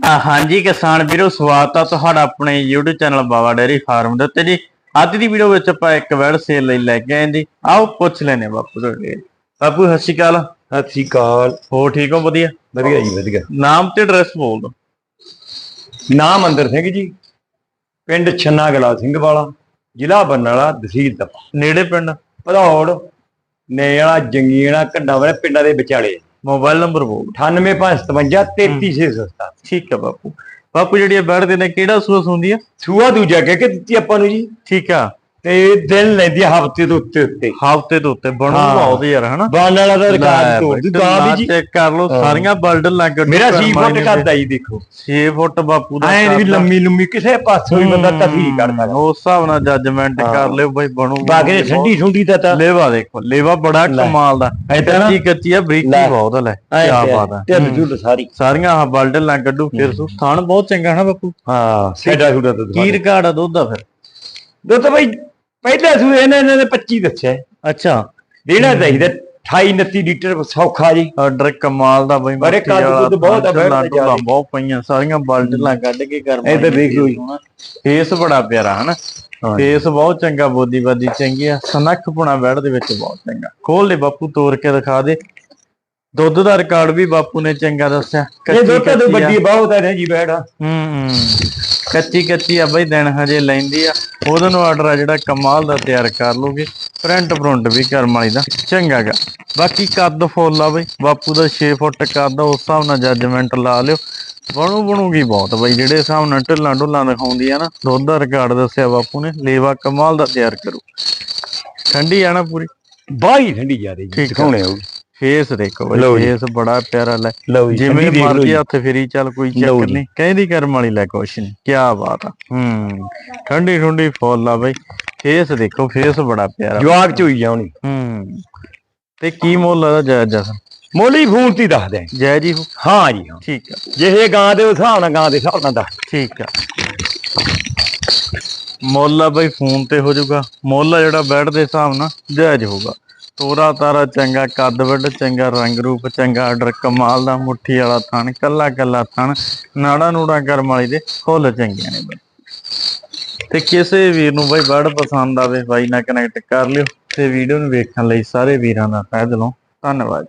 ਹਾਂਜੀ ਕਿਸਾਨ ਵੀਰੋ ਸਵਾਗਤ ਆ ਤੁਹਾਡਾ ਆਪਣੇ YouTube channel Bawa dairy farm ਦੇ ਉੱਤੇ ਜੀ। ਅੱਜ ਦੀ ਵੀਡੀਓ ਵਿੱਚ ਆਪਾਂ ਇੱਕ ਵੈੜ ਸੇਲ ਲਈ ਲੈ ਕੇ ਆਏ ਜੀ। ਆਓ ਪੁੱਛ ਲੈਨੇ ਬਾਪੂ ਤੁਹਾਡੇ ਬਾਪੂ ਸਤਿ ਸ਼੍ਰੀ ਅਕਾਲ। ਸਤਿ ਸ਼੍ਰੀ ਅਕਾਲ। ਹੋਰ ਠੀਕ ਹੋ? ਵਧੀਆ? ਵਧੀਆ ਜੀ ਵਧੀਆ। ਨਾਮ ਤੇ ਐਡਰੈਸ ਬੋਲ ਦਿਓ। ਨਾਮ ਅੰਦਰ ਸਿੰਘ ਜੀ। ਪਿੰਡ ਛੰਨਾ ਗਲਾ ਸਿੰਘ ਵਾਲਾ ਜ਼ਿਲ੍ਹਾ ਬਰਨਾਲਾ ਤਹਿਸੀਲ ਤਪਾ ਨੇੜੇ ਪਿੰਡ? ਭਦੌੜ ਨੇ ਵਾਲਾ ਜੰਗੀਣਾ ਕੱਡਾ ਵਾਲੇ ਪਿੰਡਾਂ ਦੇ ਵਿਚਾਲੇ। ਮੋਬਾਈਲ ਨੰਬਰ ਬੋਲ 98557 33607 ਠੀਕ ਹੈ ਬਾਪੂ। ਬਾਪੂ ਜਿਹੜੀ ਇਹ ਵੈੜ ਦੇ ਨੇ ਕਿਹੜਾ ਸੂਸ ਹੁੰਦੀ ਆ? ਸੂਆ ਦੂਜਾ ਕਹਿ ਕੇ ਦਿੱਤੀ ਆਪਾਂ ਨੂੰ ਜੀ। ਠੀਕ ਆ। ਤੇ ਦਿਨ ਲੈਂਦੀ ਹਫ਼ਤੇ ਦੇ ਉੱਤੇ ਉੱਤੇ ਹਫ਼ਤੇ ਦੇ ਉੱਤੇ ਬਣੂ ਹਾਂ। ਬਹੁਤ ਯਾਰ ਹਨਾ ਬਾਣ ਵਾਲਾ ਦਾ ਰਿਕਾਰਡ ਲੈ ਤੋੜ ਬਈ, ਦੂ ਤਾਂ ਵੀ ਜੀ ਚੈੱਕ ਕਰ ਲਓ। ਸਾਰੀਆਂ ਬਲਡਲ ਲੱਗ ਮੇਰਾ 6 ਫੁੱਟ ਕਰਦਾ ਜੀ ਦੇਖੋ 6 ਫੁੱਟ ਬਾਪੂ ਦਾ ਐਂ ਵੀ। ਲੰਮੀ ਲੰਮੀ ਕਿਸੇ ਪਾਸੋਂ ਹੀ ਬੰਦਾ ਤਸੀ ਕਰਦਾ। ਉਸ ਹਿਸਾਬ ਨਾਲ ਜੱਜਮੈਂਟ। ਕਰ ਲਿਓ ਬਈ ਬਣੂ ਬਾਕੀ ਠੰਡੀ ਠੁੰਡੀ ਤਾਂ ਤਾਂ ਲੇਵਾ ਦੇਖੋ ਲੇਵਾ ਬੜਾ। ਕਮਾਲ ਦਾ ਕੱਚੀ ਕੱਚੀ ਆ ਬਰੀਕੀ। ਬਹੁਤ ਆ ਲੈ ਕੀ ਬਾਤ ਆ ਢਿੱਲ। ਢੁੱਲ ਸਾਰੀ ਸਾਰੀਆਂ ਆਹ ਬਲਡਲ ਲੱਗ ਕੱਢੂ ਫਿਰ ਸੂ ਥਾਣ ਬਹੁਤ ਚੰਗਾ ਹੈ ਨਾ ਬਾਪੂ ਹਾਂ ਸਾਡਾ ਸੁਡਾ ਤਾਂ ਕੀ ਰਿਕਾਰਡ ਆ ਦੁੱਧ ਦਾ ਫਿਰ ਦੁੱਧ ਬਈ ਪਹਿਲੇ ਸੂਏ ਇਹਨਾਂ ਇਹਨਾਂ ਨੇ 25 ਦੱਸਿਆ। ਅੱਛਾ। ਦੇਣਾ ਚਾਹੀਦਾ 28 29 ਲੀਟਰ ਸੌਖਾ ਜੀ। ਆਰਡਰ ਕਮਾਲ ਦਾ ਬਈ ਪਰ ਇਹ ਵਾਲਾ ਬਹੁਤ ਆ, ਬੈਠ। ਬਹੁਤ ਪਈਆਂ ਸਾਰੀਆਂ ਬਲਡਲਾਂ ਕੱਢ ਕੇ ਕਰ ਇੱਧਰ ਦੇਖ ਲਓ ਜੀ। ਫੇਸ ਬੜਾ ਪਿਆਰਾ ਹਨਾ। ਫੇਸ ਬਹੁਤ ਚੰਗਾ ਬੋਦੀ ਬਾਦੀ ਚੰਗੀ ਆ। ਸਨੱਖ ਪੁਣਾ ਬੈੜ ਦੇ ਵਿੱਚ ਬਹੁਤ ਚੰਗਾ। ਖੋਲ ਲੈ ਬਾਪੂ ਤੋੜ ਕੇ ਦਿਖਾ ਦੇ। ਦੁੱਧ ਦਾ ਰਿਕਾਰਡ ਵੀ ਬਾਪੂ ਨੇ ਚੰਗਾ ਦੱਸਿਆ। ਇਹ ਦੁੱਧ ਤਾਂ ਕੱਚੀ ਆ। ਵੱਡੀ ਬਹੁਤ ਹੈ ਜੀ ਬੈੜਾ ਹੂੰ ਹੂੰ। ਕੱਚੀ ਕੱਚੀ ਆ ਬਈ ਦਿਨ ਹਜੇ ਲੈਂਦੀ ਆ। ਉਹਦੇ ਨੂੰ ਆਰਡਰ ਆ ਜਿਹੜਾ ਕਮਾਲ ਦਾ ਤਿਆਰ ਕਰ ਲੂਗੇ ਪ੍ਰਿੰਟ ਪ੍ਰਿੰਟ ਵੀ ਕਰਮ ਵਾਲੀ ਦਾ। ਚੰਗਾ ਗਾ। ਬਾਕੀ ਕੱਦ ਫੁੱਲ ਆ ਬਈ। ਬਾਪੂ ਦਾ 6 ਫੁੱਟ ਕੱਦ ਉਸ ਹਿਸਾਬ ਨਾਲ ਜੱਜਮੈਂਟ ਲਾ ਲਿਓ। ਬਣੂ ਬਣੂਗੀ ਬਹੁਤ ਬਈ। ਜਿਹੜੇ ਹਿਸਾਬ ਨਾਲ ਢਿੱਲਾਂ ਢੁੱਲਾਂ ਦਿਖਾਉਂਦੀ ਆ ਨਾ ਦੁੱਧ ਦਾ ਰਿਕਾਰਡ ਦੱਸਿਆ ਬਾਪੂ ਨੇ। ਲੇਵਾ ਕਮਾਲ ਦਾ ਤਿਆਰ ਕਰੂ। ਠੰਡੀ ਆ ਨਾ ਪੂਰੀ। ਬਾਹੀ ਠੰਡੀ ਜਾ ਰਹੀ। ਦਿਖਾਉਣੇ ਹੋ ਫੇਸ ਦੇਖੋ ਲਓ ਜੀ। ਫੇਸ ਬੜਾ ਪਿਆਰਾ ਲੈ। ਲਓ ਜੀ ਜਿਵੇਂ ਦੇਖ ਲਓ ਮਰਜ਼ੀ ਜੀ। ਹੱਥ ਫੇਰੀ ਚੱਲ ਕੋਈ ਲਓ ਚੱਕਰ ਜੀ। ਨਹੀਂ। ਕਹਿੰਦੀ ਕਰਮ ਵਾਲੀ ਲੈ ਕੁਛ ਨਹੀਂ। ਕੀ ਬਾਤ ਆ। ਹੂੰ ਠੰਡੀ ਠੰਡੀ ਫੁੱਲ ਆ ਬਈ। ਫੇਸ ਦੇਖੋ ਫੇਸ ਬੜਾ ਪਿਆਰਾ। ਜਵਾਕ ਚ ਹੋਈ ਜਾਉਣੀ ਹੂੰ ਤੇ ਕੀ ਮੁੱਲ ਆ ਜਾਇਜ਼ ਜਸਨ ਮੋਲੀ ਫੋਨ ਤੇ ਹੀ ਦੱਸ ਦੇ ਜੈ। ਜੀ ਹੋ ਹਾਂ ਜੀ ਹਾਂ। ਠੀਕ ਆ। ਜਿਹੇ ਗਾਂ ਦੇ ਹਿਸਾਬ ਨਾਲ ਗਾਂ ਦੇ ਹਿਸਾਬ ਨਾਲ ਦੱਸ। ਠੀਕ ਆ। ਮੁੱਲ ਆ ਬਈ ਫੋਨ ਤੇ ਹੋ ਜਾਊਗਾ। ਮੁੱਲ ਆ ਜਿਹੜਾ ਬੈਡ ਦੇ ਹਿਸਾਬ ਨਾਲ ਜਾਇਜ਼ ਹੋਊਗਾ। ਤੋਰਾ ਤਾਰਾ ਚੰਗਾ ਕੱਦ ਵੱਡ ਚੰਗਾ ਰੰਗ ਰੂਪ, ਚੰਗਾ ਆਰਡਰ ਕਮਾਲ ਦਾ ਮੁੱਠੀ ਵਾਲਾ ਥਣ, ਕੱਲਾ ਕੱਲਾ ਥਣ, ਨਾੜਾ ਨੂੜਾ ਕਰਮ ਵਾਲੀ ਦੇ ਫੁੱਲ ਚੰਗੀਆਂ ਨੇ ਬਾਈ। ਤੇ ਕਿਸੇ ਵੀਰ ਨੂੰ ਬਾਈ ਬੜ ਪਸੰਦ ਆਵੇ, ਬਾਈ ਨਾਲ ਕਨੈਕਟ ਕਰ ਲਿਓ ਤੇ ਵੀਡੀਓ ਨੂੰ ਵੇਖਣ ਲਈ ਸਾਰੇ ਵੀਰਾਂ ਦਾ ਤਹਿ ਦਿਲੋਂ ਧੰਨਵਾਦ